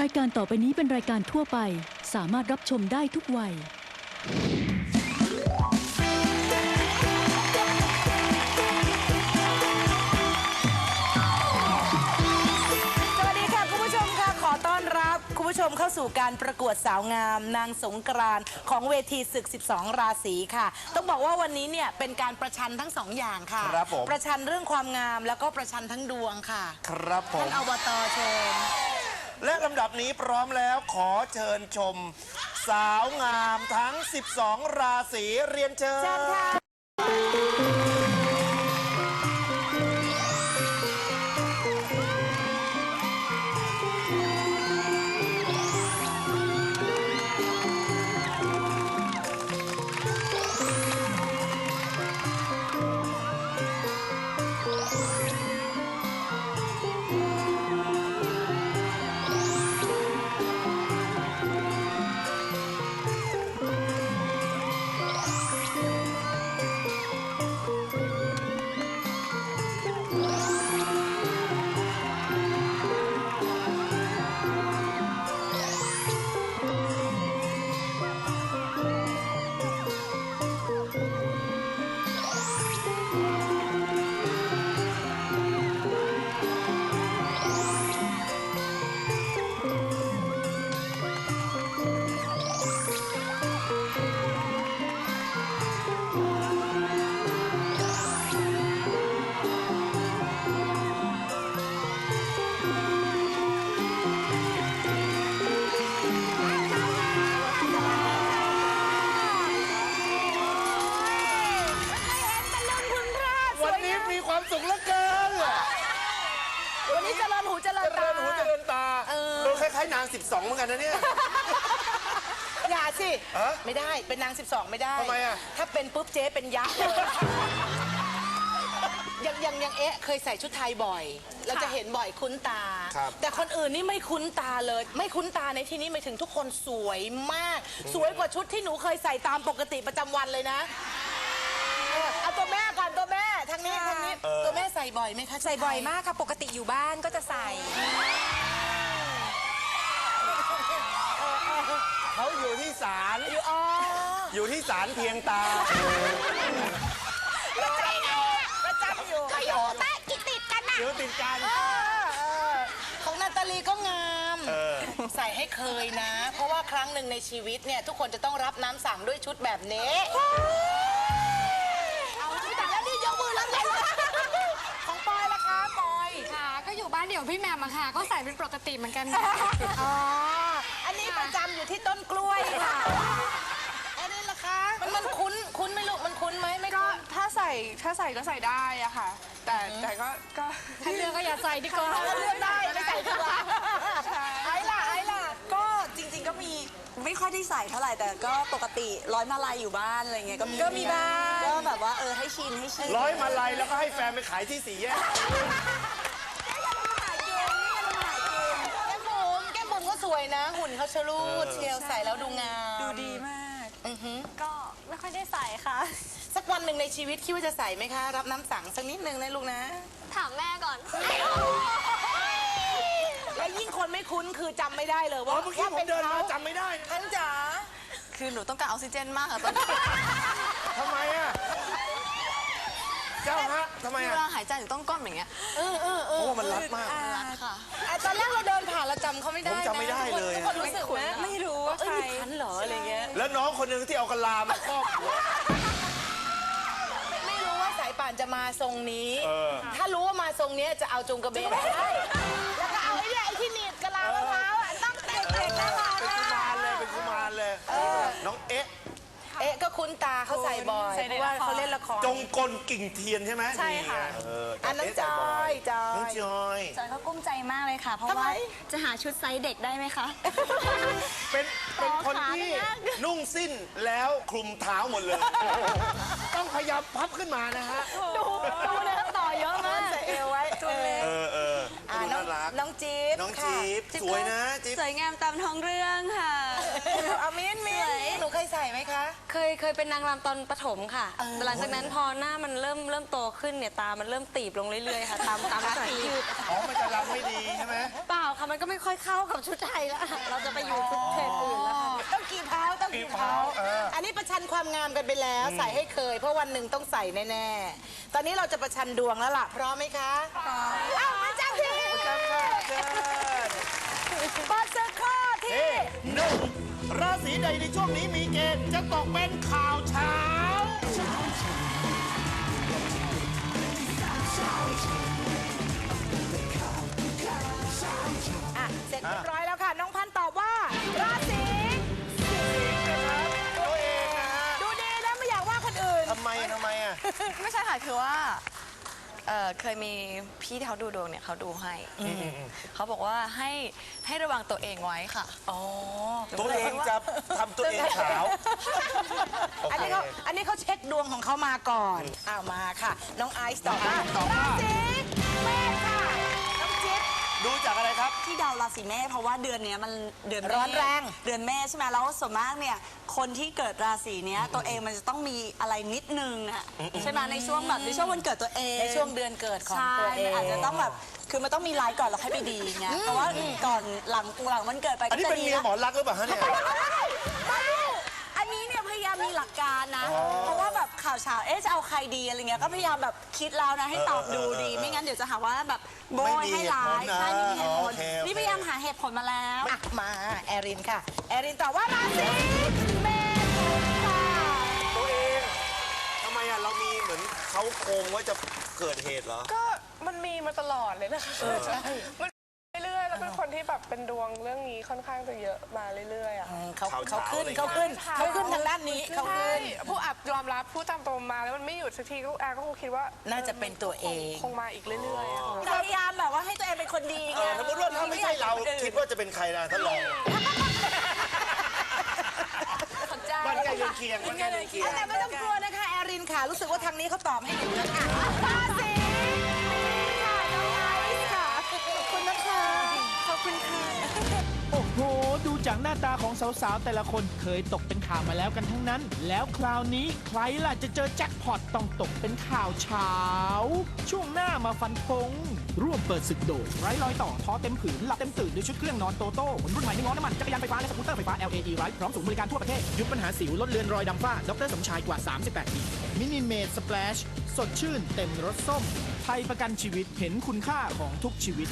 รายการต่อไปนี้เป็นรายการทั่วไป สามารถรับชมได้ทุกวัย สวัสดีค่ะคุณผู้ชมค่ะขอต้อนรับ คุณผู้ชมเข้าสู่การประกวดสาวงาม นางสงกรานต์ของเวทีศึก 12 ราศีค่ะ ต้องบอกว่าวันนี้เนี่ยเป็นการประชันทั้งสองอย่างค่ะครับผม ประชันเรื่องความงามแล้วก็ประชันทั้งดวงค่ะครับผท่าม นอบตเชิญ และลำดับนี้พร้อมแล้วขอเชิญชม สาวงามทั้ง 12 ราศีเรียนเชิญ เชิญค่ะ มีความสุขเหลือเกินวันนี้เจริญหูเจริเจญริตาญหูเจริญตาเออเออคล้ายๆนาง 12 เหมือนกันนะเนี่ย อย่าสิ ฮะไม่ได้เป็นนาง 12 ไม่ได้ทำไมอะ ถ้าเป็นปุ๊บเจ๊เป็นยักษ์เลยยังยังยังเอ๊ะเคยใส่ชุดไทยบ่อย เราจะเห็นบ่อยคุ้นตา ครับ แต่คนอื่นนี่ไม่คุ้นตาเลย ไม่คุ้นตาในที่นี้หมายถึงทุกคนสวยมาก สวยกว่าชุดที่หนูเคยใส่ตามปกติประจำวันเลยนะ บ่อยไหมคะใส่บ่อยมากค่ะ ปกติอยู่บ้านก็จะใส่ เขาอยู่ที่ศาลอยู่อ๋ออยู่ที่ศาลเพียงตา ประจำอยู่ก็อยู่ใต้กิติดกันน่ะเดี๋ยวติดกันเออเออของนาตาลีก็งาม เออ ใส่ให้เคยนะ เพราะว่าครั้งหนึ่งในชีวิตเนี่ย ทุกคนจะต้องรับน้ำสั่งด้วยชุดแบบนี้ อยู่บ้านเดี่ยวพี่แหม่มอะค่ะ ก็ใส่เป็นปกติเหมือนกันอ๋อ อันนี้ประจำอยู่ที่ต้นกล้วยค่ะ อันนี้ล่ะคะมันมันคุ้นคุ้นไหมลูกมันคุ้นไหมไม่ก็คุ้นถ้าใส่ถ้าใส่ก็ใส่ได้อะค่ะ แต่แต่ก็ก็ถ้าเลือกก็อย่าใส่ดีกว่าถ้าเลือกได้ไม่ใส่ดีกว่าไอ้ล่ะไอ้ล่ะ ก็จริงๆก็มีไม่ค่อยได้ใส่เท่าไหร่แต่ก็ปกติร้อยมาลายอยู่บ้านอะไรเงี้ยก็มีก็มีบ้างก็แบบว่าเออให้ชินให้ชินร้อยมาลัยแล้วก็ให้แฟนไปขายที่สี่แยก วยนะ หุ่นเขาชะลูดเชียวใส่แล้วดูงามดูดีมาก อือหือก็ไม่ค่อยได้ใส่ค่ะ สักวันหนึ่งในชีวิตคิดว่าจะใส่ไหมคะ รับน้ำสั่งสักนิดนึงนะลูกนะ ถามแม่ก่อน และยิ่งคนไม่คุ้นคือจำไม่ได้เลยว่าเมื่อกี้ผมเดินมาจำไม่ได้ท่านจ๋าคือหนูต้องการออกซิเจนมากค่ะตอนนี้ ทำไมอะเจ้าฮะทำไมเวอะลาหายใจหนูต้องก้มอย่างเงี้ยเออเออเอเพอราะว่ามันรัดมาก รัดค่ะไอ้ตอนแรกเราเดินผ่านเราจำเขาไม่ได้ผมจำไม่ได้นะเลย ทุกคนรู้สึกไหมไม่รู้ว่าเอ้ยใครมีพันเหรออะไรเงี้ย แล้วน้องคนหนึ่งที่เอากะลามาครอบหัว ไม่รู้ว่าสายป่านจะมาทรงนี้ เออ ถ้ารู้ว่ามาทรงเนี้ยจะเอาจงกระเบนได้แล้วก็เอาไอ้เนี่ยไอ้ที่หนีบกะลามะพร้าวอะต้องเด็กๆน่ารักเป็นกุมารเลยเป็นกุมารเลยน้องเอ๊ะ เอ๊ะก็คุ้นตาเขาใส่บ่อยใส่เพในราะว่าละคร เขาเล่นละครจงกลกิ่งเทียนใช่ไหมใช่ค่ะ เอออันนั้นจอยจอยน้องจอย จอยเขากุ้มใจมากเลยค่ะ เพราะทำไม ว่าจะหาชุดไซส์เด็กได้ไหมคะ เป็นเป็นคนขาที่เนี่ยนุ่งสิ้นแล้วคลุมเท้าหมดเลย ต้องพยายามพับขึ้นมานะฮะ ดูดูเลยต่อเยอะมาก ใส่เอวไว้ ตัวเล็กเออเอออ่าดูน้อน่างรัก น้องจี๊บน้องค่ะจี๊บสวยนะจี๊บ สวยงามตามท้องเรื่องค่ะ เอามิ้นมิ้นหนูเคยใส่ไหมคะ เคยเคยเป็นนางรำตอนประถมค่ะแต่หลังจากนั้นพอหน้ามันเริ่มเริ่มโตขึ้นเนี่ยตา มันเริ่มตีบลงเรื่อยๆค่ะตามตามลักษณะที่ยืดอ๋อมันจะรำไม่ดีใช่ไหม เปล่าค่ะมันก็ไม่ค่อยเข้ากับชุดไทยแล้วค่ะเราจะไปอยู่ชุดเทรนด์อื่นแล้วค่ะต้องกี่ เท้าต้องกี่เท้า เอออั อันนี้ประชันความงามกันไปแล้ว ใส่ให้เคย เพราะวันหนึ่งต้องใส่แน่ๆ ตอนนี้เราจะประชันดวงแล้วล่ะ พร้อมไหมคะพร้อมอ้าวประจำที่จำค่ะเชิญเปิดเสื้อข้อที่เอ๊ะหนึ่งราศีใดในช่วงนี้มีเกณฑ์จะตกเป็นข่าวเช้า ทำไมทำไมอะ ไม่ใช่ค่ะคือว่าเอ่อเคยมีพี่ที่เขาดูดวงเนี่ยเขาดูให้เขาบอกว่าให้ให้ระวังตัวเองไว้ค่ะ อ๋อ ตัวเองจะทำตัวเองขาวโออันเคนี้เขาอันนี้เขาเช็คดวงของเขามาก่อนอ้าวมาค่ะ น้องไอซ์ตอบว่าตอบว่าราศีเมษค่ะ น้องจิ๊บ ดูจากอะไรครับ ที่เดาราศีเมษเพราะว่าเดือนเนี้ยมันเดือนเมษร้อนแรง เดือนเมษใช่ไหมแล้วส่วนมากเนี่ยคนที่เกิดราศีเนี้ยตัวเองมันจะต้องมีอะไรนิดนึงอะใช่ไหมในช่วงแบบในช่วงวันเกิดตัวเองในช่วงเดือนเกิดของใช่ตัวเองมันอาจจะต้องแบบคือมันต้องมีไลฟ์ก่อนแล้วค่อยไปดีไงเพราะว่าก่อนหลังหลังวันเกิดไปอันก็นี้จะเป็นดีเมียนะหมอรักหรือเปล่าฮะเนี่ย อันนี้เนี่ยพยายามมีหลักการนะ เพราะว่าแบบข่าวเช้าเอ๊ะจะเอาใครดีอะไรเงี้ย ก็พยายามแบบคิดแล้วนะให้ตอบดูดี ไม่งั้นเดี๋ยวจะหาว่าแบบโบไม่ยมีให้ร้ายเหตุผลนะใช่ไม่มีเหตุผลโอเคโอเคนี่พยายามหาเหตุผลมาแล้ว อะมาแอรินค่ะ แอรินตอบว่าราศีเมษค่ะตัวเองทำไมอะเรามีเหมือนเขาโครงว่าจะเกิดเหตุเหรอ ก็มันมีมาตลอดเลยนะคะมันเรื่อยๆแล้วเป็นคนที่แบบเป็นดวงเรื่องนี้ค่อนข้างจะเยอะมาเรื่อยๆอะ อืมเขาข่าวเขาเช้าขึ้นอะไรเขาขึ้นใช่เขาขึ้นทางด้านนี้เขาใช่ขึ้นผู้อับ ยอมรับผู้ตามตรงมาแล้วมันไม่หยุดสักทีก็แอร์ก็คงคิดว่าน่าจะเป็นตัวเอง คงมาอีกเรื่อยๆอะค่ะพยายามแบบว่าให้ตัวเองเป็นคนดีเอไงอสมมติว่าถ้าไม่ใช่เราคิดว่าจะเป็นใครนะท่านรองมันใกล้เรือนเคียงมันใกล้เรือนเคียง แต่ไม่ต้องกลัวนะคะแอรินค่ะ รู้สึกว่าทางนี้เขาตอบให้ถูกแล้วค่ะราศีค่ะน้องไอซ์ค่ะ ขอบคุณนะคะ ขอบคุณค่ะ โอ้โหดูจากหน้าตาของสาวๆ แต่ละคนเคยตกเป็นข่าวมาแล้วกันทั้งนั้น แล้วคราวนี้ใครล่ะจะเจอแจ็คพอตต้องตกเป็นข่าวเช้า ช่วงหน้ามาฟันธงร่วมเปิดศึกโดยไร้รอยต่อท้อเต็มผืนหลับเต็มตื่นด้วยชุดเครื่องนอนโตโต้บนรุ่นใหม่ไม่ง้อน้ำมันจักรยานไฟฟ้าและสกูตเตอร์ไฟฟ้า LAE ไร้พร้อมสูงบริการทั่วประเทศหยุดปัญหาสิวลดเลือนรอยดำฝ้าดรสมชายกว่า 38ปีมินิเมดสเปลชสดชื่นเต็มรสส้มไทยประกันชีวิตเห็นคุณค่าของทุกชีวิต